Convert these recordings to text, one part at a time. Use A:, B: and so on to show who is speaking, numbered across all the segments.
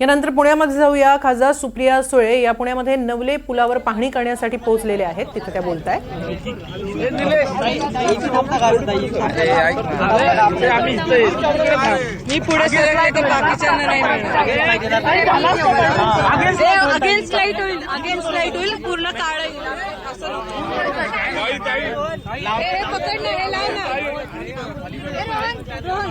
A: यानंतर पुण्यामध्ये जाऊया. खासदार सुप्रिया सुळे या पुण्यामध्ये नवले पुलावर पाहणी करण्यासाठी पोहोचलेल्या आहेत. तिथे त्या बोलत आहेत
B: मी पुढे अगेन्स्ट लाइट होईल अगेन्स्ट लाइट होईल पूर्ण काळ असं नको. हे हे पकड ना हे लाव ना हे रोहन, रोहन.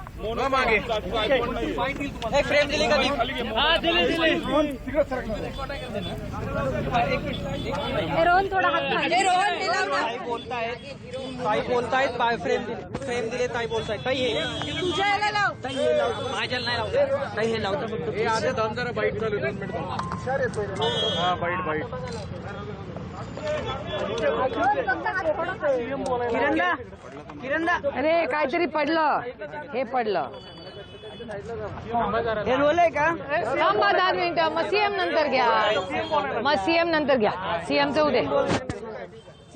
B: सगळे मागे या. हे रोहन, हे लाव ना.
C: ताई बोलतायत फ्रेम दिले फ्रेम दिले ताई बोलतायत ताई हे।
B: तुझ्या याला लाव
C: ताई हे लाव माझ्याला नाही लावत ताई हे लावता फक्त
D: हे आधी थांब जरा बाईट चालू दोन मिनिट. हा बाईट बाईट
C: किरणदा किरणदा.
E: अरे काहीतरी पडलं. हे पडलं.
C: हे रोल आहे का?
E: थांबा दहा मिनिटं. मग सीएम नंतर घ्या. मग सीएम नंतर घ्या. सीएमचं उद्या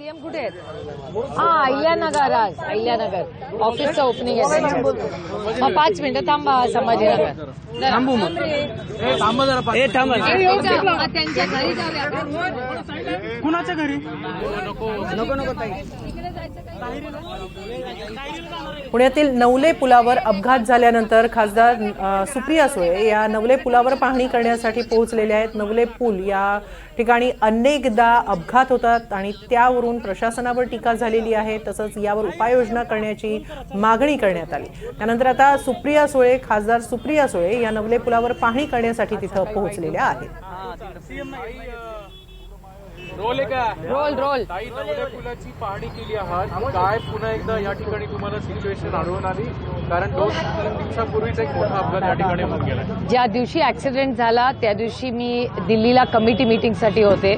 E: सीएम कुठे आहेत? हा अहिल्यानगर आज. अहिल्यानगर. ऑफिसचं ओपनिंग आहे. मग पाच मिनिटं थांबा संभाजीनगर.
C: थांबू मग.
E: येऊ त्यांच्या घरी जाऊया.
C: कुणाच्या घरी? नको नको ताई.
A: पुण्यातील नवले पुलावर अपघात झाल्यानंतर खासदार अ, सुप्रिया सुळे या नवले पुलावर पाहणी करण्यासाठी पोहोचलेल्या आहेत. नवले पूल या ठिकाणी अनेकदा अपघात होतात आणि त्यावरून प्रशासनावर टीका झालेली आहे. तसंच यावर उपाययोजना करण्याची मागणी करण्यात आली. त्यानंतर आता सुप्रिया सुळे खासदार सुप्रिया सुळे या नवले पुलावर पाहणी करण्यासाठी तिथं पोहोचलेल्या आहेत.
D: रोल आहे का?
E: रोल रोल
D: ताई नवल्या पुलाची पाहणी केली आहात. काय पुन्हा एकदा या ठिकाणी तुम्हाला सिच्युएशन आढळून आली? कारण दोन तीन दिवसापूर्वीच एक मोठा अपघात या ठिकाणी होऊन गेला.
E: ज्या दिवशी ऍक्सिडेंट झाला त्या दिवशी मी दिल्लीला कमिटी मीटिंगसाठी होते.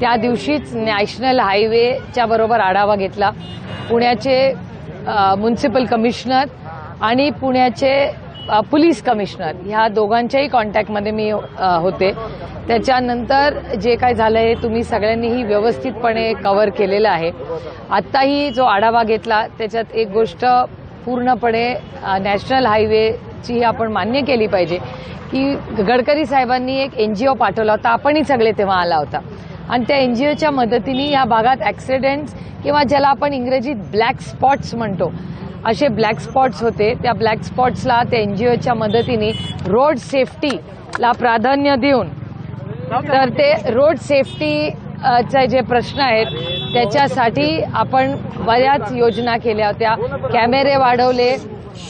E: त्या दिवशीच नॅशनल हायवेच्या बरोबर आढावा घेतला. पुण्याचे म्युन्सिपल कमिशनर आणि पुण्याचे पोलीस कमिशनर ह्या दोघांच्याही कॉन्टॅक्टमध्ये मी होते. त्याच्यानंतर जे काय झालं आहे तुम्ही सगळ्यांनीही व्यवस्थितपणे कव्हर केलेलं आहे. आत्ताही जो आढावा घेतला त्याच्यात एक गोष्ट पूर्णपणे नॅशनल हायवेची आपण मान्य केली पाहिजे की गडकरी साहेबांनी एक एन जी ओ पाठवला होता. आपणही सगळे तेव्हा आला होता. आणि त्या एन जी ओच्या मदतीने या भागात ॲक्सिडेंट्स किंवा ज्याला आपण इंग्रजीत ब्लॅक स्पॉट्स म्हणतो असे ब्लॅक स्पॉट्स होते. त्या ब्लॅक स्पॉट्सला त्या एन जी ओच्या मदतीने रोड सेफ्टीला प्राधान्य देऊन तर ते रोड सेफ्टी चे जे प्रश्न आहेत त्याच्यासाठी आपण बऱ्याच योजना केल्या होत्या. कॅमेरे वाढवले.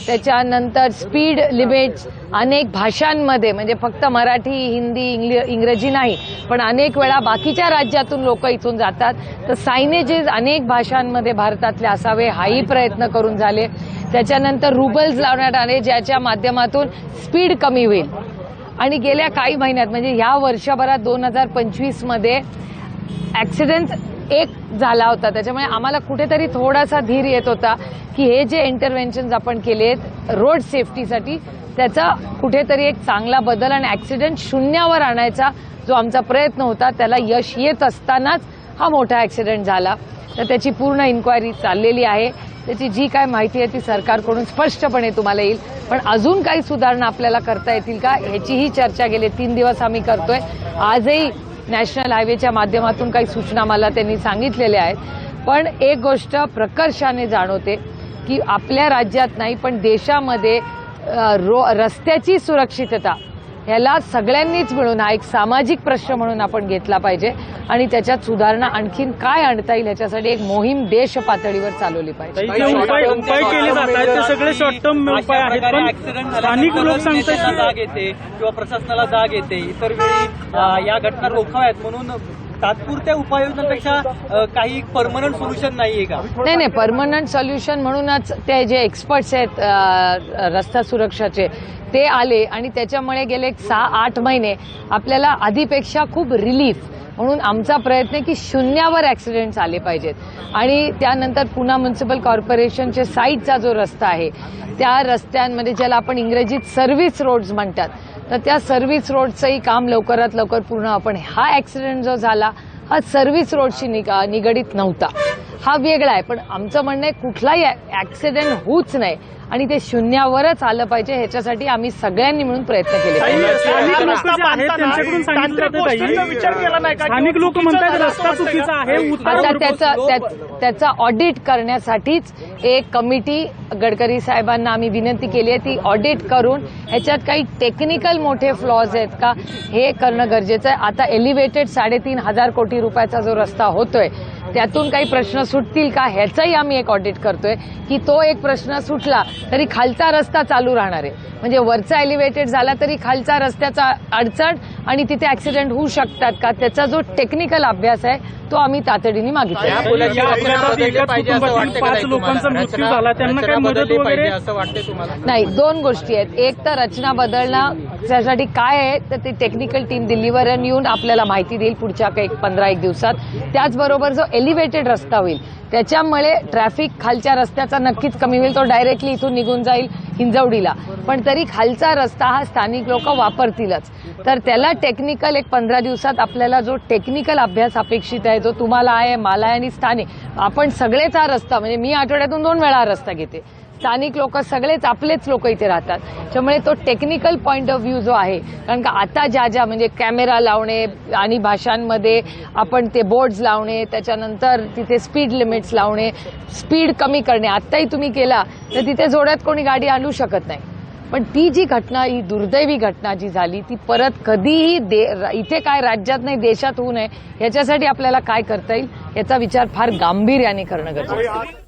E: त्याच्यानंतर स्पीड लिमिट्स अनेक भाषांमध्ये म्हणजे फक्त मराठी हिंदी इंग्लि इंग्रजी नाही पण अनेक वेळा बाकीच्या राज्यातून लोक इथून जातात. तर सायनेजेस अनेक भाषांमध्ये भारतातले असावे हाही प्रयत्न करून झाले. त्याच्यानंतर रुबल्स लावण्यात आले ज्याच्या माध्यमातून स्पीड कमी होईल. आणि गेल्या काही महिन्यात म्हणजे ह्या वर्षभरात दोन हजार पंचवीसमध्ये ॲक्सिडेंट एक झाला होता. त्याच्यामुळे आम्हाला कुठेतरी थोडासा धीर येत होता की हे जे इंटरव्हेन्शन्स आपण केलेत रोड सेफ्टीसाठी त्याचा कुठेतरी एक चांगला बदल आणि ॲक्सिडेंट शून्यावर आणायचा जो आमचा प्रयत्न होता त्याला यश येत असतानाच हा मोठा ॲक्सिडेंट झाला. तर त्याची पूर्ण इन्क्वायरी चाललेली आहे. त्याची जी काय माहिती आहे ती सरकारकडून स्पष्टपणे तुम्हाला येईल. पण अजून काही सुधारणा आपल्याला करता येतील का ह्याचीही चर्चा गेले तीन दिवस आम्ही करतोय. आजही नॅशनल हायवेच्या माध्यमातून काही सूचना मला त्यांनी सांगितलेल्या आहेत. पण एक गोष्ट प्रकर्षाने जाणवते की आपल्या राज्यात नाही पण देशामध्ये रो रस्त्याची सुरक्षितता ह्याला सगळ्यांनीच मिळून हा एक सामाजिक प्रश्न म्हणून आपण घेतला पाहिजे. आणि त्याच्यात सुधारणा आणखीन काय आणता येईल ह्याच्यासाठी एक मोहीम देश पातळीवर चालवली पाहिजे.
F: जे उपाय उपाय केले जात आहेत ते सगळे शॉर्ट टर्म उपाय आहेत
C: ऍक्सिडेंट
F: पण स्थानिक लोक सांगतात
C: जाग येते किंवा प्रशासनाला जाग येते. इतर वेळी या घटना रोखाव्यात म्हणून तात्पुरत्या उपाययोजनांपेक्षा काही परमनंट सोल्युशन नाहीये का?
E: नाही नाही परमनंट सोल्युशन म्हणूनच ते जे एक्सपर्ट्स आहेत रस्ता सुरक्षाचे ते आले आणि त्याच्यामुळे गेले सहा आठ महिने आपल्याला आधीपेक्षा खूप रिलीफ म्हणून आमचा प्रयत्न आहे की शून्यावर ऍक्सिडेंट्स आले पाहिजेत. आणि त्यानंतर पुन्हा म्युन्सिपल कॉर्पोरेशनच्या साईडचा जो रस्ता आहे त्या रस्त्यांमध्ये ज्याला आपण इंग्रजीत सर्व्हिस रोड्स म्हणतात तर त्या सर्व्हिस रोडचंही काम लवकरात लवकर पूर्ण आपण हा ऍक्सिडेंट जो झाला हा सर्व्हिस रोडशी निगा- निगडीत नव्हता. हा वेगळा आहे पण आमचं म्हणणं आहे कुठलाही ऍक्सिडेंट होऊच नाही आणि ते शून्यावरच आलं पाहिजे ह्याच्यासाठी आम्ही सगळ्यांनी मिळून प्रयत्न केले
F: स्थानिक लोक म्हणतात रस्ता चुकीचा आहे
E: त्याचा त्या- त्याचा ऑडिट करण्यासाठीच एक कमिटी गडकरी साहेबांना आम्ही विनंती केली आहे ती ऑडिट करून ह्याच्यात काही टेक्निकल मोठे फ्लॉज आहेत का? हे करणं गरजेचं आहे. आता एलिव्हेटेड साडेतीन हजार कोटी रुपयाचा जो रस्ता होतोय त्यातून काही प्रश्न सुटतील का? ह्याचाही आम्ही एक ऑडिट करतोय की तो एक प्रश्न सुटला तरी खालचा रस्ता चालू राहणार आहे. म्हणजे वरचा एलिव्हेटेड झाला तरी खालचा रस्त्याचा अडचण आणि तिथे ऍक्सिडेंट होऊ शकतात का? त्याचा जो टेक्निकल अभ्यास आहे तो आम्ही तातडीने मागितला.
F: या अपघातात एकाच कुटुंबातील पाच लोकांचा मृत्यू झाला त्यांना काय मदत वगैरे?
D: असं वाटतंय तुम्हाला?
E: नाही दोन गोष्टी आहेत. एक तर रचना बदलणं त्यासाठी काय आहे? तर ती टेक्निकल टीम दिल्लीवर येऊन आपल्याला माहिती देईल पुढच्या काही पंधरा एक दिवसात. त्याचबरोबर जो एलिव्हेटेड रस्ता होईल त्याच्यामुळे ट्रॅफिक खालच्या रस्त्याचा नक्कीच कमी होईल. तो डायरेक्टली इथून निघून जाईल हिंजवडीला. पण तरी खालचा रस्ता हा स्थानिक लोक वापरतीलच. तर त्याला टेक्निकल एक पंधरा दिवसात आपल्याला जो टेक्निकल अभ्यास अपेक्षित आहे जो तुम्हाला आहे मला आहे आणि स्थानिक आपण सगळेच हा रस्ता म्हणजे मी आठवड्यातून दोन वेळा हा रस्ता घेते. स्थानिक लोक सगळेच आपलेच लोक इथे राहतात. त्यामुळे तो टेक्निकल पॉईंट ऑफ व्ह्यू जो आहे कारण का आता ज्या ज्या म्हणजे कॅमेरा लावणे आणि भाषांमध्ये आपण ते बोर्ड्स लावणे त्याच्यानंतर तिथे स्पीड लिमिट्स लावणे स्पीड कमी करणे आत्ताही तुम्ही केला तर तिथे जोड्यात कोणी गाडी आणू शकत नाही. पण ती जी घटना ही दुर्दैवी घटना जी झाली ती परत कधीही दे इथे काय राज्यात नाही देशात होऊ नये याच्यासाठी आपल्याला काय करता येईल याचा विचार फार गांभीर्याने करणं गरजेचं आहे.